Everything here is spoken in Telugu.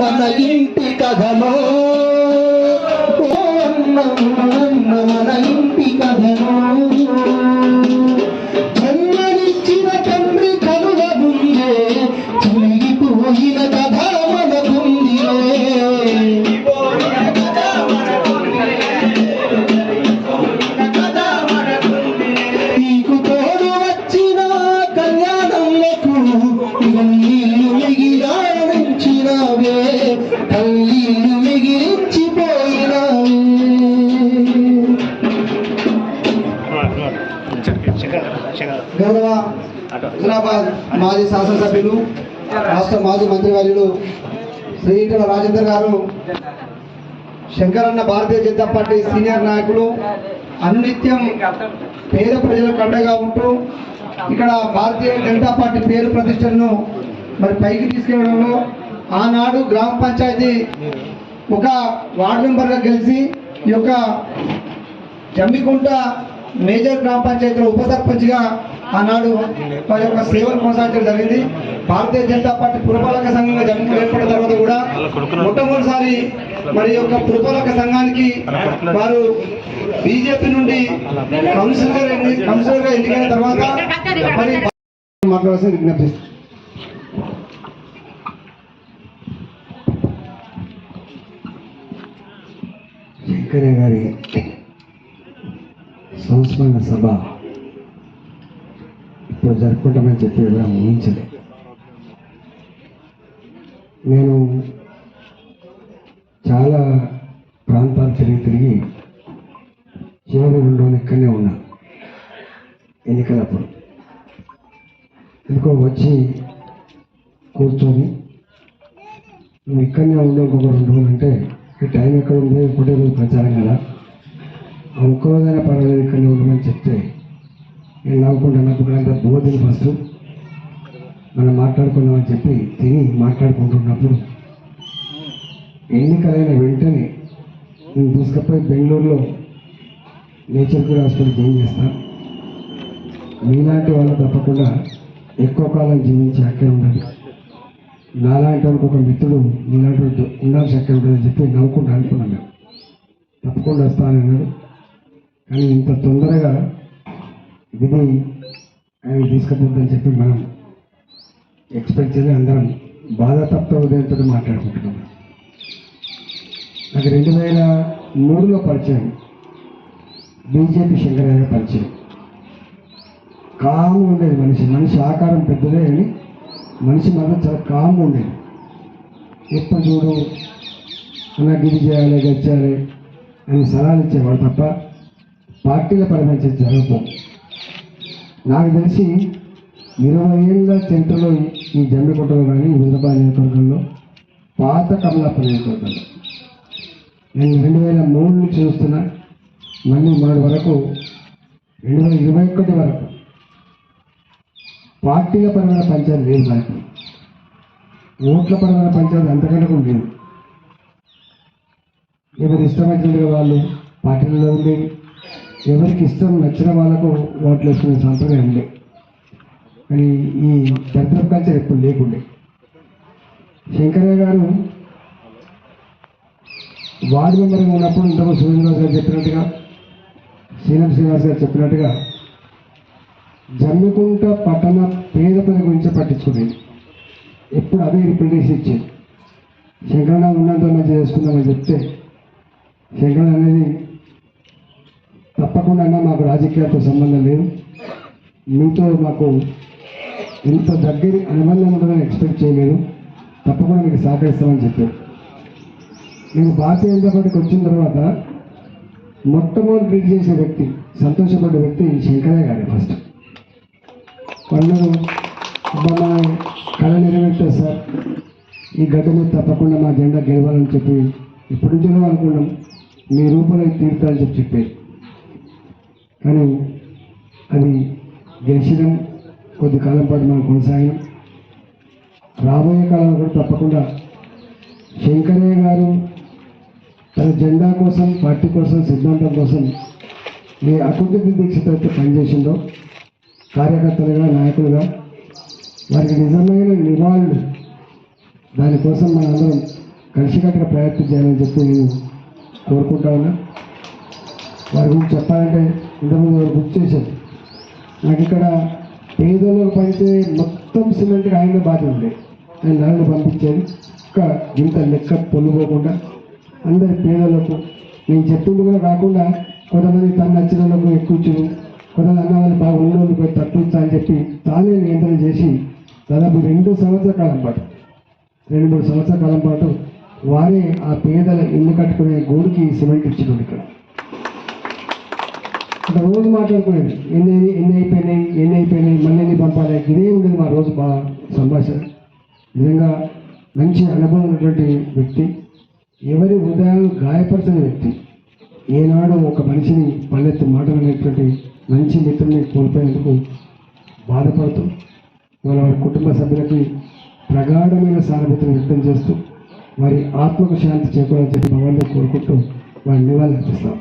మన ఇంటి కథలో మన ఇంటి కథలో పల్లీలు కళ్ళీళ్ళు గౌరవ హైదరాబాద్ మాజీ శాసనసభ్యులు రాష్ట్ర మాజీ మంత్రివర్యులు శ్రీ ఈటల రాజేందర్ గారు శంకరన్న భారతీయ జనతా పార్టీ సీనియర్ నాయకులు అనునిత్యం పేద ప్రజలకు అండగా ఉంటూ ఇక్కడ భారతీయ జనతా పార్టీ పేరు ప్రతిష్టలను మరి పైకి తీసుకెళ్ళడంలో ఆనాడు గ్రామ పంచాయతీ ఒక వార్డు మెంబర్గా గెలిచి ఈ యొక్క జమ్మికుంట మేజర్ గ్రామ పంచాయతీలో ఉప సర్పంచ్గా ఆనాడు వారి యొక్క సేవలు కొనసాగించడం జరిగింది. భారతీయ జనతా పార్టీ పురపాలక సంఘంగా జమ్మికుంట ఏర్పడిన తర్వాత కూడా మొట్టమొదటిసారి మరి యొక్క పురపాలక సంఘానికి వారు బీజేపీ నుండి కౌన్సిలర్ కౌన్సిలర్గా ఎన్నికైన తర్వాత మరి మాట్లాడాల్సిన విజ్ఞప్తి శంకరయ్య గారి సంస్మరణ సభ ఇప్పుడు జరుపుకుంటామని చెప్పి ఎవరు ఊహించలే. నేను చాలా ప్రాంతాలు తిరిగి తిరిగి చివరి ఉండడం ఇక్కడనే ఉన్నా ఎన్నికలప్పుడు. ఇంకో వచ్చి కూర్చొని నువ్వు ఇక్కడనే ఉండవు ఇంకొక రెండు అంటే ఈ టైం ఎక్కడ ఉంది ఇప్పుడే రోజు ప్రచారం కదా. ఒక్కరోజైనా పర్వాలేదు ఇక్కడనే ఉండమని చెప్తే నేను నవ్వుకుంటా నవ్వుకుంటా బోధిని ఫస్ట్. మనం మాట్లాడుకుందామని చెప్పి తిని మాట్లాడుకుంటున్నప్పుడు ఎన్నికలైన వెంటనే నేను తీసుకుపోయి బెంగళూరులో నేచర్ క్యూర్ హాస్పిటల్ జాయిన్ చేస్తాను మీలాంటి వాళ్ళు తప్పకుండా ఎక్కువ కాలం జీవించి అక్కడే ఉండాలి నాలాంటి ఒక మిత్రుడు నీలాంటి ఉండాల్సి అక్కడ ఉంటుందని చెప్పి నవ్వుకుంటా అనుకున్నాం మేము. తప్పకుండా వస్తానన్నాడు కానీ ఇంత తొందరగా విధి ఆయన తీసుకుపోద్దని చెప్పి మనం ఎక్స్పెక్ట్ చేసి అందరం బాధ ఉదయంతో మాట్లాడుకుంటున్నాం. నాకు రెండు వేల మూడులో పరిచయం బీజేపీ శంకరయ్య పరిచయం. కాము ఉండేది మనిషి. మనిషి ఆకారం పెద్దదే అని మనిషి మాత్రం చాలా కామ్ ఉండేది ఎప్పుడు చూడు అలా గిరి చేయాలి గచ్చాలి అని సలహాలు ఇచ్చేవాడు తప్ప పార్టీల పరమైన జరగదు. నాకు తెలిసి ఇరవై ఏళ్ళ సెంటర్లో ఈ జమ్మికుంటలో కానీ హైదరాబాద్ నియోజకవర్గంలో పాత కమలాప నియోజకవర్గంలో. నేను రెండు వేల మూడు నుంచి చూస్తున్నా మళ్ళీ మొన్నటి వరకు రెండు వేల ఇరవై ఒకటి వరకు పార్టీల పరమైన పంచాయతీ లేదు దానికి ఓట్ల పరమైన పంచాయతీ అంతకంటే కూడా లేదు. ఎవరి ఇష్టమైనట్టుగా వాళ్ళు పార్టీలలో ఉండి ఎవరికి ఇష్టం నచ్చిన వాళ్ళకు ఓట్లు వేసుకునే సంప్రదాయం ఉండే కానీ ఈ దరిద్రపు కల్చర్ ఎప్పుడు లేకుండే. శంకరయ్య గారు వార్డు మెంబర్గా ఉన్నప్పుడు ఇంతకు సురేంద్రరావు గారు చెప్పినట్టుగా శ్రీలం శ్రీనివాస్ గారు చెప్పినట్టుగా జమ్మికుంట పట్టణ పేద ప్రజల గురించి పట్టించుకునేది ఎప్పుడు అదే రిప్రజెంటేషన్ ఇచ్చేది శంకరణ ఉన్నంత మంచి చేసుకుందామని చెప్తే శంకరణ అనేది తప్పకుండా మాకు రాజకీయాలతో సంబంధం లేదు. మీతో మాకు ఇంత దగ్గర అనుబంధం ఉంటుందని ఎక్స్పెక్ట్ చేయలేదు. తప్పకుండా మీకు సహకరిస్తామని చెప్పారు. నేను భారతీయ జనతా పార్టీకి వచ్చిన తర్వాత మొట్టమొదటి ట్రీట్ చేసే వ్యక్తి సంతోషపడ్డ వ్యక్తి శంకరయ్య గారు ఫస్ట్. వాళ్ళు అబ్బా మా కళ నెరవేర్చారు సార్. ఈ గడ్డ మీద తప్పకుండా మా జెండా గెలవాలని చెప్పి ఇప్పటి నుంచో అనుకున్నాం. మీ రూపంలో తీరుతారని చెప్పి చెప్పారు. కానీ అది గెలిచడం కొద్ది కాలం పాటు మనం కొనసాగినాం. రాబోయే కాలంలో కూడా తప్పకుండా శంకరయ్య గారు తన జెండా కోసం పార్టీ కోసం సిద్ధాంతం కోసం మీ అకృతి దీక్షతో పనిచేసిందో కార్యకర్తలుగా నాయకులుగా వారికి నిజమైన నివాళులు. దానికోసం మనందరం కలిసికట్టుగా ప్రయత్నం చేయాలని చెప్పి నేను కోరుకుంటా ఉన్నా. వారి గురించి చెప్పాలంటే ఇంతకుముందు వారు బుక్ చేశారు. నాకు ఇక్కడ పేదలకు పంచే మొత్తం సిమెంట్గా ఆయన బాధ ఉంది. ఆయన నన్ను పంపించేది ఒక్క ఇంత లెక్క పొల్లుకోకుండా అందరి పేదలకు నేను చెప్పింది కూడా కాకుండా కొంతమంది తన నచ్చిన వాళ్ళకు ఎక్కువ కొంతమంది అన్న వాళ్ళు బాగా ఉన్న వాళ్ళకి పోయి తక్కువ ఇచ్చా అని చెప్పి తానే నియంత్రణ చేసి దాదాపు రెండు సంవత్సరాల కాలం పాటు రెండు మూడు సంవత్సరాల కాలం పాటు వారే ఆ పేదల ఇల్లు కట్టుకునే గోడికి సిమెంట్ ఇచ్చిండు ఇక్కడ. ఒక రోజు మాట్లాడుకునేది ఎన్ని ఎన్ని అయిపోయినాయి ఎన్ని అయిపోయినాయి మళ్ళీ ఎన్ని పంపాలి ఇదే ఉండేది మా రోజు మా సంభాషణ. నిజంగా మంచి అనుభవం ఉన్నటువంటి వ్యక్తి ఎవరి హృదయాలు గాయపరచని వ్యక్తి ఏనాడు ఒక మనిషిని పల్లెత్తి మాట్లాడినటువంటి మంచి మిత్రుని కోల్పోయేందుకు బాధపడుతూ వాళ్ళ వారి కుటుంబ సభ్యులకి ప్రగాఢమైన సానుభూతిని వ్యక్తం చేస్తూ వారి ఆత్మకు శాంతి చేకూరాలని చెప్పి భగవంతుని కోరుకుంటూ వారి నివాళులు అర్పిస్తాం.